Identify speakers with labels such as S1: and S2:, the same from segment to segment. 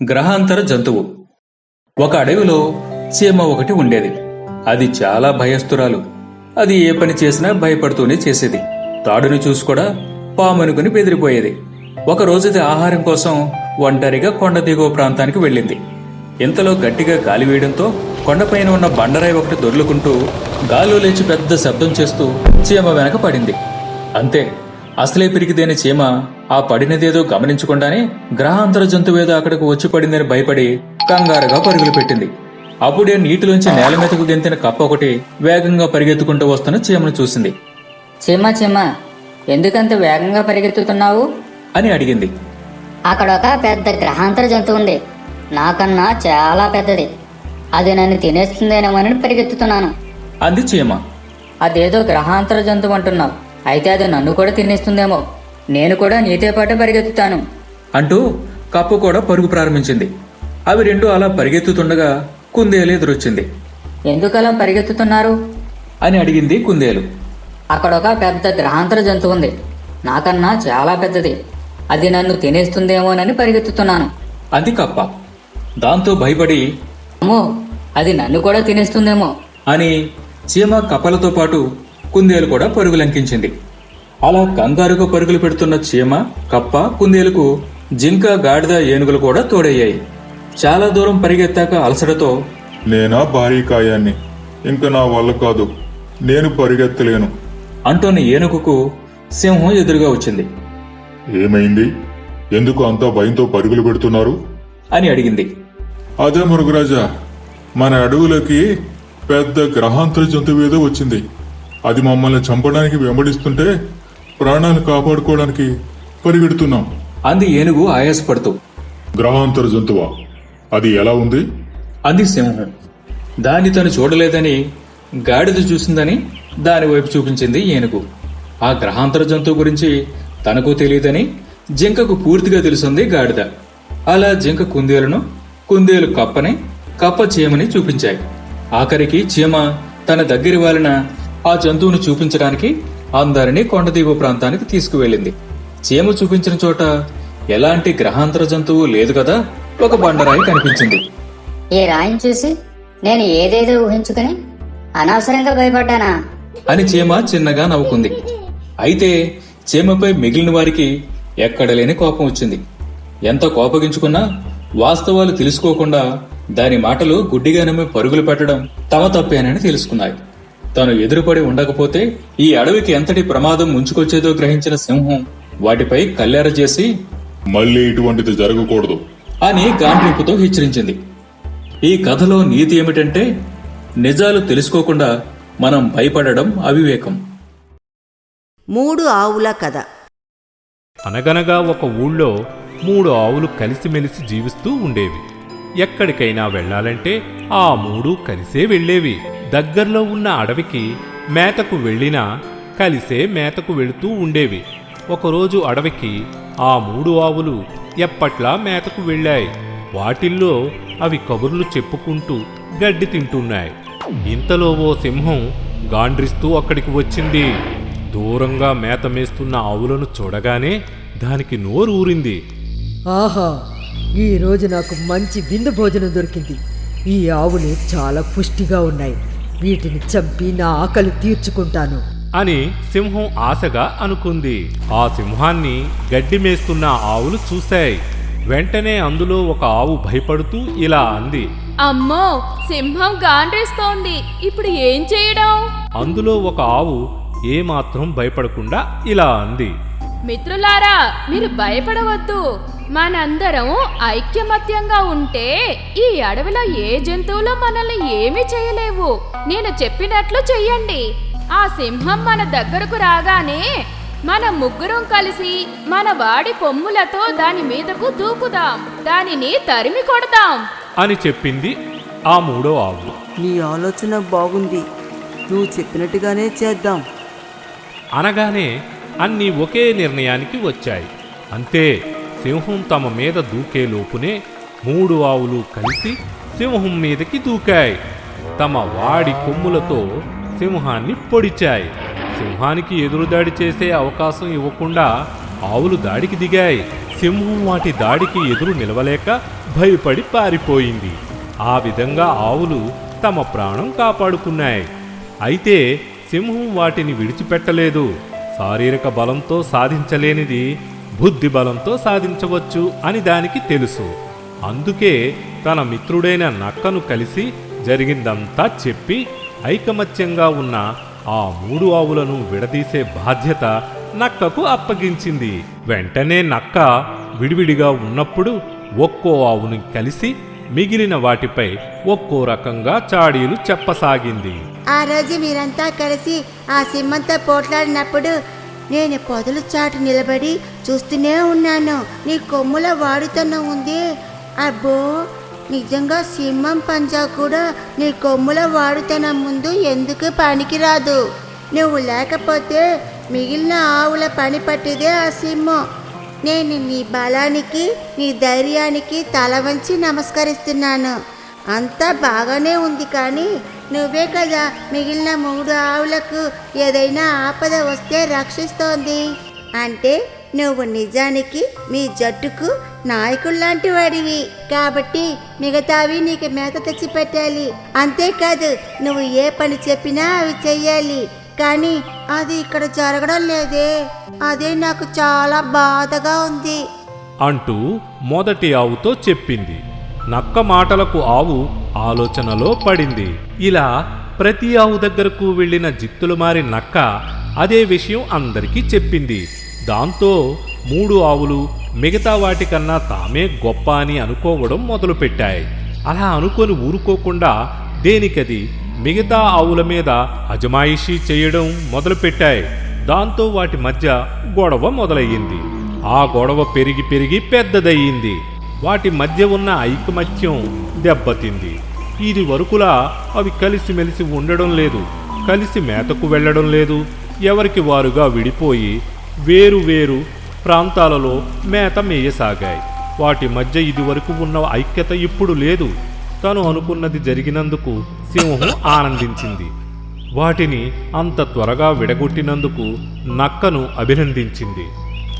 S1: గ్రహాంతర జంతువు. ఒక అడవిలో చీమ ఒకటి ఉండేది. అది చాలా భయస్తురాలు అది ఏ పని చేసినా భయపడుతూనే చేసేది. తాడుని చూసి కూడా పామనుకుని బెదిరిపోయేది. ఒక రోజుది ఆహారం కోసం ఒంటరిగా కొండ దిగువ ప్రాంతానికి వెళ్ళింది. ఇంతలో గట్టిగా గాలి వేయడంతో కొండపైన ఉన్న బండరాయి ఒకటి దొర్లుకుంటూ గాలు లేచి పెద్ద శబ్దం చేస్తూ చీమ వెనక పడింది. అంతే అసలే పిరికిదేని చీమ ఆ పడినదేదో గమనించకుండానే గ్రహాంతర జంతువేదో అక్కడికి వచ్చి పడిందని భయపడి కంగారుగా పరుగులు పెట్టింది. అప్పుడే నీటిలోంచి నేల మీదకు గెంతిన కప్ప ఒకటి వేగంగా పరిగెత్తుకుంటూ వస్తున్న చీమను చూసింది.
S2: చిమ్మ చిమ్మ ఎందుకంత వేగంగా పరిగెత్తుతున్నావు?
S1: అని అడిగింది.
S3: అక్కడ ఒక పెద్ద గ్రహాంతర జంతువు ఉంది. నాకన్నా చాలా పెద్దది. అది నన్ను తినేస్తుందేమోనని పరిగెత్తుతున్నాను.
S1: అంది చీమ.
S2: అదేదో గ్రహాంతర జంతువు అంటున్నావు. అయితే అది నన్ను కూడా తినేస్తుందేమో. నేను కూడా నీతో పాటు పరిగెత్తుతాను.
S1: అంటూ కప్ప కూడా పరుగు ప్రారంభించింది. అవి రెండు అలా పరిగెత్తుతుండగా కుందేలు ఎదురొచ్చింది.
S2: ఎందుకలా పరిగెత్తుతున్నారు?
S1: అని అడిగింది కుందేలు.
S2: అక్కడ ఒక పెద్ద గ్రహాంతర జంతువు ఉంది. నాకన్నా చాలా పెద్దది. అది నన్ను తినేస్తుందేమోనని పరిగెత్తుతున్నాను.
S1: అంది కప్ప. దాంతో భయపడి
S2: అమ్మో అది నన్ను కూడా తినేస్తుందేమో.
S1: అని చీమ కప్పలతో పాటు కుందేలు కూడా పరుగులంకించింది. అలా కంగారుగా పరుగులు పెడుతున్న చీమ కప్ప కుందేలుకు జింక గాడిద ఏనుగులు కూడా తోడయ్యాయి. చాలా దూరం పరిగెత్తాక అలసటతో
S4: నేనా భారీ కాయాన్ని? ఇంక నా వల్ల కాదు. నేను పరిగెత్తలేను.
S1: అంటున్న ఏనుగుకు సింహం ఎదురుగా వచ్చింది.
S4: ఏమైంది? ఎందుకు అంతా భయంతో పరుగులు పెడుతున్నారు?
S1: అని అడిగింది.
S4: అదే మురుగురాజా మన అడవులకి పెద్ద గ్రహాంతర జంతువు ఏదో వచ్చింది. అది మమ్మల్ని చంపడానికి వెంబడిస్తుంటే ప్రాణాలు కాపాడుకోవడానికి పరిగెడుతున్నాం.
S1: అంది ఏనుగు ఆయాసపడుతూ.
S4: గ్రహాంతర జంతువా? అది ఎలా ఉంది?
S1: అంది సింహం. దాన్ని తను చూడలేదని గాడిద చూసిందని దాని వైపు చూపించింది ఏనుగు. ఆ గ్రహాంతర జంతువు గురించి తనకు తెలియదని జింకకు పూర్తిగా తెలుసుంది గాడిద. అలా జింక కుందేలును కుందేలు కప్పని కప్ప చీమని చూపించాయి. ఆఖరికి చీమ తన దగ్గరి వాలిన ఆ జంతువును చూపించడానికి అందరినీ కొండ దిగువ ప్రాంతానికి తీసుకువెళ్ళింది. చీమ చూపించిన చోట ఎలాంటి గ్రహాంతర జంతువు లేదు కదా ఒక బండరాయి కనిపించింది.
S3: ఈ రాయిని చూసి నేను ఏదేదో ఊహించుకుని అనవసరంగా భయపడ్డానా?
S1: అని చీమ చిన్నగా నవ్వుకుంది. అయితే చీమపై మిగిలిన వారికి ఎక్కడలేని కోపం వచ్చింది. ఎంత కోపగించుకున్నా వాస్తవాలు తెలుసుకోకుండా దాని మాటలు గుడ్డిగా నమ్మి పరుగులు పెట్టడం తమ తప్పేనని తెలుసుకున్నాయి. తను ఎదురుపడి ఉండకపోతే ఈ అడవికి ఎంతటి ప్రమాదం ముంచుకొచ్చేదో గ్రహించిన సింహం వాటిపై కల్లెర చేసి
S4: మళ్ళీ ఇటువంటిది జరగకూడదు.
S1: అని గాండ్రింపుతో హెచ్చరించింది. ఈ కథలో నీతి ఏమిటంటే నిజాలు తెలుసుకోకుండా మనం భయపడడం అవివేకం.
S5: మూడు ఆవుల కథ.
S6: అనగనగా ఒక ఊళ్ళో మూడు ఆవులు కలిసిమెలిసి జీవిస్తూ ఉండేవి. ఎక్కడికైనా వెళ్ళాలంటే ఆ మూడు కలిసే వెళ్ళేవి. దగ్గరలో ఉన్న అడవికి మేతకు వెళ్ళినా కలిసే మేతకు వెళుతూ ఉండేవి. ఒకరోజు అడవికి ఆ మూడు ఆవులు ఎప్పట్లా మేతకు వెళ్ళాయి. వాటిల్లో అవి కబుర్లు చెప్పుకుంటూ గడ్డి తింటున్నాయి. ఇంతలో ఓ సింహం గాండ్రిస్తూ అక్కడికి వచ్చింది. దూరంగా మేత మేస్తున్న ఆవులను చూడగానే దానికి నోరు ఊరింది
S7: ఆహా! ఈ రోజు నాకు మంచి విందు భోజనం దొరికింది. ఈ ఆవులు చాలా పుష్టిగా ఉన్నాయి. వీటిని చంపి నా ఆకలి తీర్చుకుంటాను.
S6: అని సింహం ఆశగా అనుకుంది. ఆ సింహాన్ని గడ్డి మేస్తున్న ఆవులు చూశాయి. వెంటనే అందులో ఒక ఆవు భయపడుతూ ఇలా అంది.
S8: అమ్మో సింహం గాండ్రేస్తోంది. ఇప్పుడు ఏం చేయడం?
S6: అందులో ఒక ఆవు ఏమాత్రం భయపడకుండా ఇలా అంది.
S8: మిత్రులారా మీరు భయపడవద్దు. మనందరం ఐక్యమత్యంగా ఉంటే ఈ అడవిలో ఏ జంతువులు మనల్ని ఏమీ చేయలేవు. నేను చెప్పినట్లు చెయ్యండి. ఆ సింహం మన దగ్గరకు రాగానే మన ముగ్గురం కలిసి మన వాడి కొమ్ములతో దాని మీదకు దూకుదాం. దానిని తరిమి కొడదాం.
S6: అని చెప్పింది ఆ మూడో ఆవు.
S5: నీ ఆలోచన బాగుంది. నువ్వు చెప్పినట్టుగానే చేద్దాం.
S6: అనగానే అన్నీ ఒకే నిర్ణయానికి వచ్చాయి. అంతే. సింహం తమ మీద దూకే లోపునే మూడు ఆవులు కలిసి సింహం మీదకి దూకాయి. తమ వాడి కొమ్ములతో సింహాన్ని పొడిచాయి. సింహానికి ఎదురుదాడి చేసే అవకాశం ఇవ్వకుండా ఆవులు దాడికి దిగాయి. సింహం వాటి దాడికి ఎదురు నిలవలేక భయపడి పారిపోయింది. ఆ విధంగా ఆవులు తమ ప్రాణం కాపాడుకున్నాయి. అయితే సింహం వాటిని విడిచిపెట్టలేదు. శారీరక బలంతో సాధించలేనిది బుద్ధి బలంతో సాధించవచ్చు అని దానికి తెలుసు. అందుకే తన మిత్రుడైన నక్కను కలిసి జరిగిందంతా చెప్పి ఐకమత్యంగా ఉన్న ఆ మూడు ఆవులను విడదీసే బాధ్యత నక్కకు అప్పగించింది. వెంటనే నక్క విడివిడిగా ఉన్నప్పుడు ఒక్కో ఆవుని కలిసి మిగిలిన వాటిపై ఒక్కో రకంగా చాడీలు చెప్పసాగింది.
S9: ఆ రోజు మీరంతా కలిసి ఆ సింహంతో పోట్లాడినప్పుడు నేను పొదల చాటు నిలబడి చూస్తూనే ఉన్నాను. నీ కొమ్ముల వాడితనం ఉంది. అబ్బో నిజంగా సింహం పంజా కూడా నీ కొమ్ముల వాడితనం ముందు ఎందుకు పనికిరాదు? నువ్వు లేకపోతే మిగిలిన ఆవుల పని పట్టిదే ఆ సింహం. నేను నీ బలానికి నీ ధైర్యానికి తల వంచి నమస్కరిస్తున్నాను. అంతా బాగానే ఉంది కానీ నువ్వే కదా మిగిలిన మూడు ఆవులకు ఏదైనా ఆపద వస్తే రక్షిస్తోంది. అంటే నువ్వు నిజానికి మీ జట్టుకు నాయకుల్లాంటి వాడివి. కాబట్టి మిగతావి నీకు మేత తెచ్చి పెట్టాలి. అంతేకాదు నువ్వు ఏ పని చెప్పినా అవి చెయ్యాలి. కానీ అది ఇక్కడ జరగడం లేదే. అదే నాకు చాలా బాధగా ఉంది.
S6: అంటూ మొదటి ఆవుతో చెప్పింది. నక్క మాటలకు ఆవు ఆలోచనలో పడింది. ఇలా ప్రతి ఆవు దగ్గరకు వెళ్ళిన జిత్తులు మారి నక్క అదే విషయం అందరికీ చెప్పింది. దాంతో మూడు ఆవులు మిగతా వాటికన్నా తామే గొప్ప అని అనుకోవడం మొదలుపెట్టాయి. అలా అనుకొని ఊరుకోకుండా దేనికది? మిగతా ఆవుల మీద అజమాయిషీ చేయడం మొదలుపెట్టాయి. దాంతో వాటి మధ్య గొడవ మొదలయ్యింది. ఆ గొడవ పెరిగి పెరిగి పెద్దదయ్యింది. వాటి మధ్య ఉన్న ఐకమత్యం దెబ్బతింది. ఇది వరకులా అవి కలిసిమెలిసి ఉండడం లేదు కలిసి మేతకు వెళ్ళడం లేదు. ఎవరికి వారుగా విడిపోయి వేరు వేరు ప్రాంతాలలో మేత మేయసాగాయి. వాటి మధ్య ఇదివరకు ఉన్న ఐక్యత ఇప్పుడు లేదు. తను అనుకున్నది జరిగినందుకు సింహం ఆనందించింది. వాటిని అంత త్వరగా విడగొట్టినందుకు నక్కను అభినందించింది.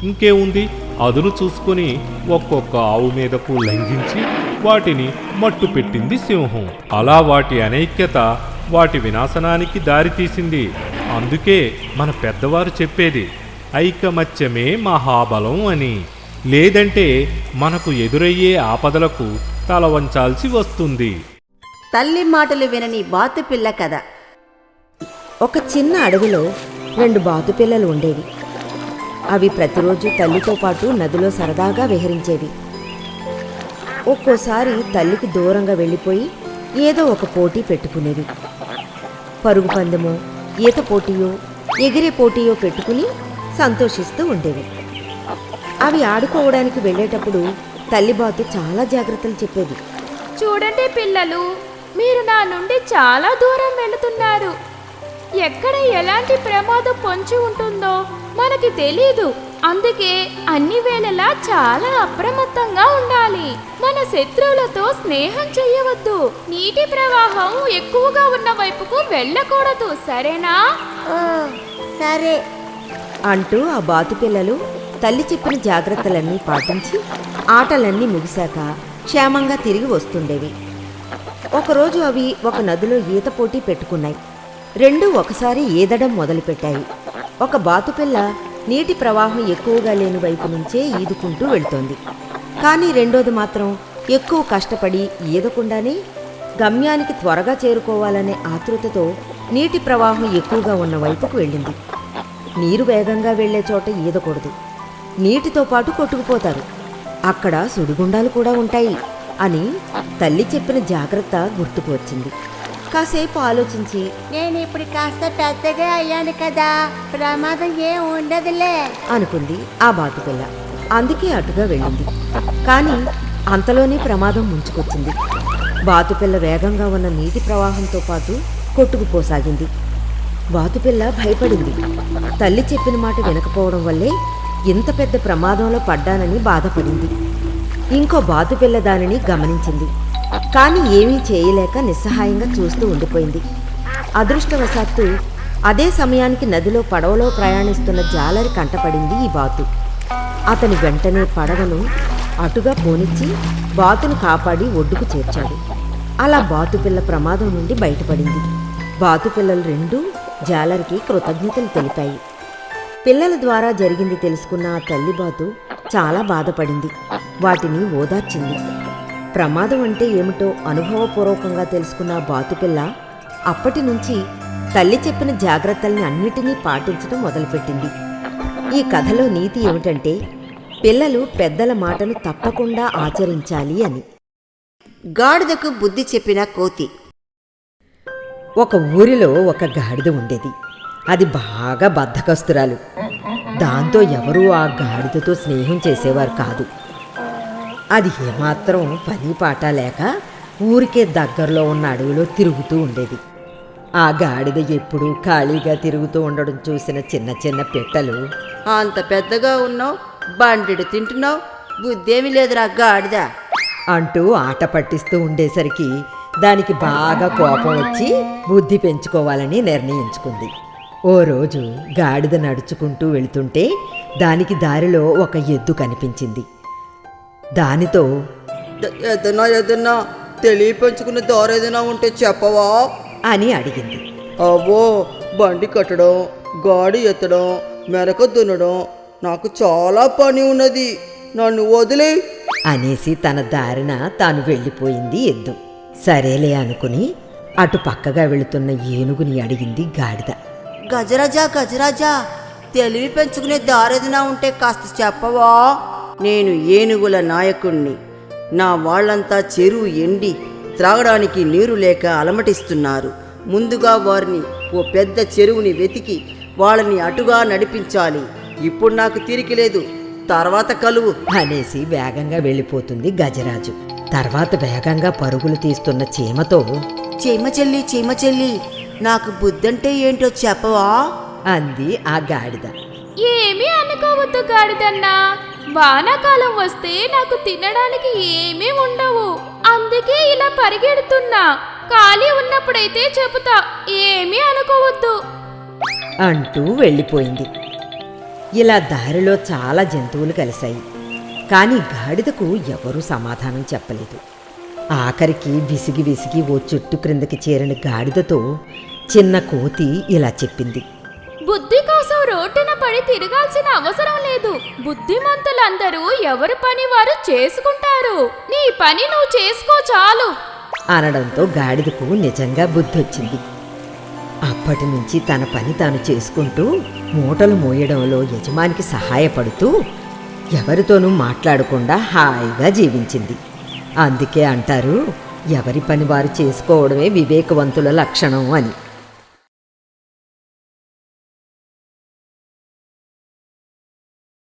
S6: ఇంకేముంది? అదును చూసుకుని ఒక్కొక్క ఆవు మీదకు లంఘించి వాటిని మట్టు పెట్టింది సింహం. అలా వాటి అనైక్యత వాటి వినాశనానికి దారితీసింది అందుకే మన పెద్దవారు చెప్పేది ఐకమత్యమే మహాబలం అని. లేదంటే మనకు ఎదురయ్యే ఆపదలకు తల వంచాల్సి వస్తుంది.
S9: తల్లి మాటలు వినని బాతుపిల్ల కథ.
S10: ఒక చిన్న అడవిలో రెండు బాతుపిల్లలు ఉండేవి. అవి ప్రతిరోజు తల్లితో పాటు నదిలో సరదాగా విహరించేవి. ఒక్కోసారి తల్లికి దూరంగా వెళ్ళిపోయి ఏదో ఒక పోటీ పెట్టుకునేవి. పరుగు పందెమో ఈత పోటీయో ఎగిరే పోటీయో పెట్టుకుని సంతోషిస్తూ ఉండేవి. అవి ఆడుకోవడానికి వెళ్ళేటప్పుడు తల్లిబాతు చాలా జాగ్రత్తలు చెప్పేది.
S8: చూడండి పిల్లలు మీరు నా నుండి చాలా దూరం వెళుతున్నారు. ఎక్కడ ఎలాంటి ప్రమాదం పొంచి ఉంటుందో మనకి తెలీదు. అందుకే అన్ని వేళలా చాలా అప్రమత్తంగా ఉండాలి. మన శత్రువులతో స్నేహం చేయవద్దు. నీటి ప్రవాహం ఎక్కువగా ఉన్న వైపుకు వెళ్ళకూడదు. సరేనా?
S9: సరే.
S10: అంటూ ఆ బాతు పిల్లలు తల్లి చెప్పిన జాగ్రత్తలన్నీ పాటించి ఆటలన్నీ ముగిశాక క్షేమంగా తిరిగి వస్తుండేవి. ఒకరోజు అవి ఒక నదిలో ఈత పోటీ పెట్టుకున్నాయి. రెండు ఒకసారి ఈదడం మొదలుపెట్టాయి. ఒక బాతుపిల్ల నీటి ప్రవాహం ఎక్కువగా లేని వైపు నుంచే ఈదుకుంటూ వెళ్తోంది. కానీ రెండోది మాత్రం ఎక్కువ కష్టపడి ఈదకుండానే గమ్యానికి త్వరగా చేరుకోవాలనే ఆతృతతో నీటి ప్రవాహం ఎక్కువగా ఉన్న వైపుకు వెళ్ళింది. నీరు వేగంగా వెళ్ళే చోట ఈదకూడదు. నీటితో పాటు కొట్టుకుపోతారు. అక్కడ సుడిగుండాలు కూడా ఉంటాయి అని తల్లి చెప్పిన జాగ్రత్త గుర్తుకు వచ్చింది. కాసేపు ఆలోచించి
S9: నేను ఇప్పుడు కాస్త పెద్దగా అయ్యాను కదా ప్రమాదం ఏం ఉండదులే
S10: అనుకుంది ఆ బాతుపిల్ల. అందుకే అటుగా వెళ్ళింది. కానీ అంతలోనే ప్రమాదం ముంచుకొచ్చింది. బాతుపిల్ల వేగంగా ఉన్న నీటి ప్రవాహంతో పాటు కొట్టుకుపోసాగింది. బాతుపిల్ల భయపడింది. తల్లి చెప్పిన మాట వినకపోవడం వల్లే ఇంత పెద్ద ప్రమాదంలో పడ్డానని బాధపడింది. ఇంకో బాతుపిల్ల దానిని గమనించింది. కానీ ఏమీ చేయలేక నిస్సహాయంగా చూస్తూ ఉండిపోయింది. అదృష్టవశాత్తు అదే సమయానికి నదిలో పడవలో ప్రయాణిస్తున్న జాలరి కంటపడింది ఈ బాతు.
S11: అతని వెంటనే పడవను అటుగా పోనిచ్చి బాతును కాపాడి ఒడ్డుకు చేర్చాడు. అలా బాతుపిల్ల ప్రమాదం నుండి బయటపడింది. బాతుపిల్లలు రెండూ జాలరికి కృతజ్ఞతలు తెలిపాయి. పిల్లల ద్వారా జరిగింది తెలుసుకున్న ఆ తల్లి బాతు చాలా బాధపడింది. వాటిని ఓదార్చింది. ప్రమాదం అంటే ఏమిటో అనుభవపూర్వకంగా తెలుసుకున్న బాతుపిల్ల అప్పటి నుంచి తల్లి చెప్పిన జాగ్రత్తల్ని అన్నిటినీ పాటించడం మొదలుపెట్టింది. ఈ కథలో నీతి ఏమిటంటే పిల్లలు పెద్దల మాటను తప్పకుండా ఆచరించాలి అని.
S5: గాడిదకు బుద్ధి చెప్పిన కోతి.
S10: ఒక ఊరిలో ఒక గాడిద ఉండేది. అది బాగా బద్ధకస్తురాలు. దాంతో ఎవరూ ఆ గాడిదతో స్నేహం చేసేవారు కాదు. అది ఏమాత్రం పని పాట లేక ఊరికే దగ్గరలో ఉన్న అడవిలో తిరుగుతూ ఉండేది. ఆ గాడిద ఎప్పుడూ ఖాళీగా తిరుగుతూ ఉండడం చూసిన చిన్న చిన్న పిట్టలు
S5: అంత పెద్దగా ఉన్నావు బండిడు తింటున్నావు బుద్ధేమి లేదురా గాడిద
S10: అంటూ ఆట పట్టిస్తూ ఉండేసరికి దానికి బాగా కోపం వచ్చి బుద్ధి పెంచుకోవాలని నిర్ణయించుకుంది. ఓ రోజు గాడిద నడుచుకుంటూ వెళుతుంటే దానికి దారిలో ఒక ఎద్దు కనిపించింది. దానితో
S12: ఏదన్నా ఏదన్నా తెలియ పెంచుకున్న దారి ఏదైనా ఉంటే చెప్పవా?
S10: అని అడిగింది.
S12: అవ్వో బండి కట్టడం గాడి ఎత్తడం మెరక దున్నడం నాకు చాలా పని ఉన్నది. నన్ను వదిలే.
S10: అనేసి తన దారిన తాను వెళ్ళిపోయింది ఎద్దు. సరేలే అనుకుని అటు పక్కగా వెళుతున్న ఏనుగుని అడిగింది గాడిద.
S5: గజరాజా గజరాజా తెలివి పెంచుకునే దారేదినా ఉంటే కాస్త చెప్పవా? నేను ఏనుగుల నాయకుణ్ణి. నా వాళ్ళంతా చెరువు ఎండి త్రాగడానికి నీరు లేక అలమటిస్తున్నారు. ముందుగా వారిని ఓ పెద్ద చెరువుని వెతికి వాళ్ళని అటుగా నడిపించాలి. ఇప్పుడు నాకు తీరిక లేదు. తర్వాత కలువు.
S10: అనేసి వేగంగా వెళ్ళిపోతుంది గజరాజు. తర్వాత వేగంగా పరుగులు తీస్తున్న చీమతో
S5: చీమ చెల్లి చీమ చెల్లి నాకు బుద్ధంటే ఏంటో చెప్పవా?
S10: అంది ఆ గాడిద.
S8: ఏమీ అనుకోవద్దు గాడిదన్నా. వానాకాలం వస్తే నాకు తినడానికి ఏమీ ఉండవు. అందుకే ఇలా పరిగెడుతున్నా. ఖాళీ ఉన్నప్పుడైతే చెబుతా ఏమీ అనుకోవద్దు.
S10: అంటూ వెళ్ళిపోయింది. ఇలా దారిలో చాలా జంతువులు కలిశాయి. కానీ గాడిదకు ఎవరూ సమాధానం చెప్పలేదు. ఆఖరికి విసిగి విసిగి ఓ చెట్టు క్రిందకి చేరిన గాడిదతో చిన్న కోతి ఇలా చెప్పింది.
S8: బుద్ధి రోడ్డున పడి తిరగాల్సిన అవసరం లేదు. బుద్ధిమంతులందరూ ఎవరి పని వారు చేసుకుంటారు. నీ పని నువ్వు చేసుకో చాలు.
S10: అనడంతో గాడిదకు నిజంగా బుద్ధొచ్చింది. అప్పటి నుంచి తన పని తాను చేసుకుంటూ మూటలు మోయడంలో యజమానికి సహాయపడుతూ ఎవరితోనూ మాట్లాడకుండా హాయిగా జీవించింది. అందుకే అంటారు ఎవరి పని వారు చేసుకోవడమే వివేకవంతుల లక్షణం అని.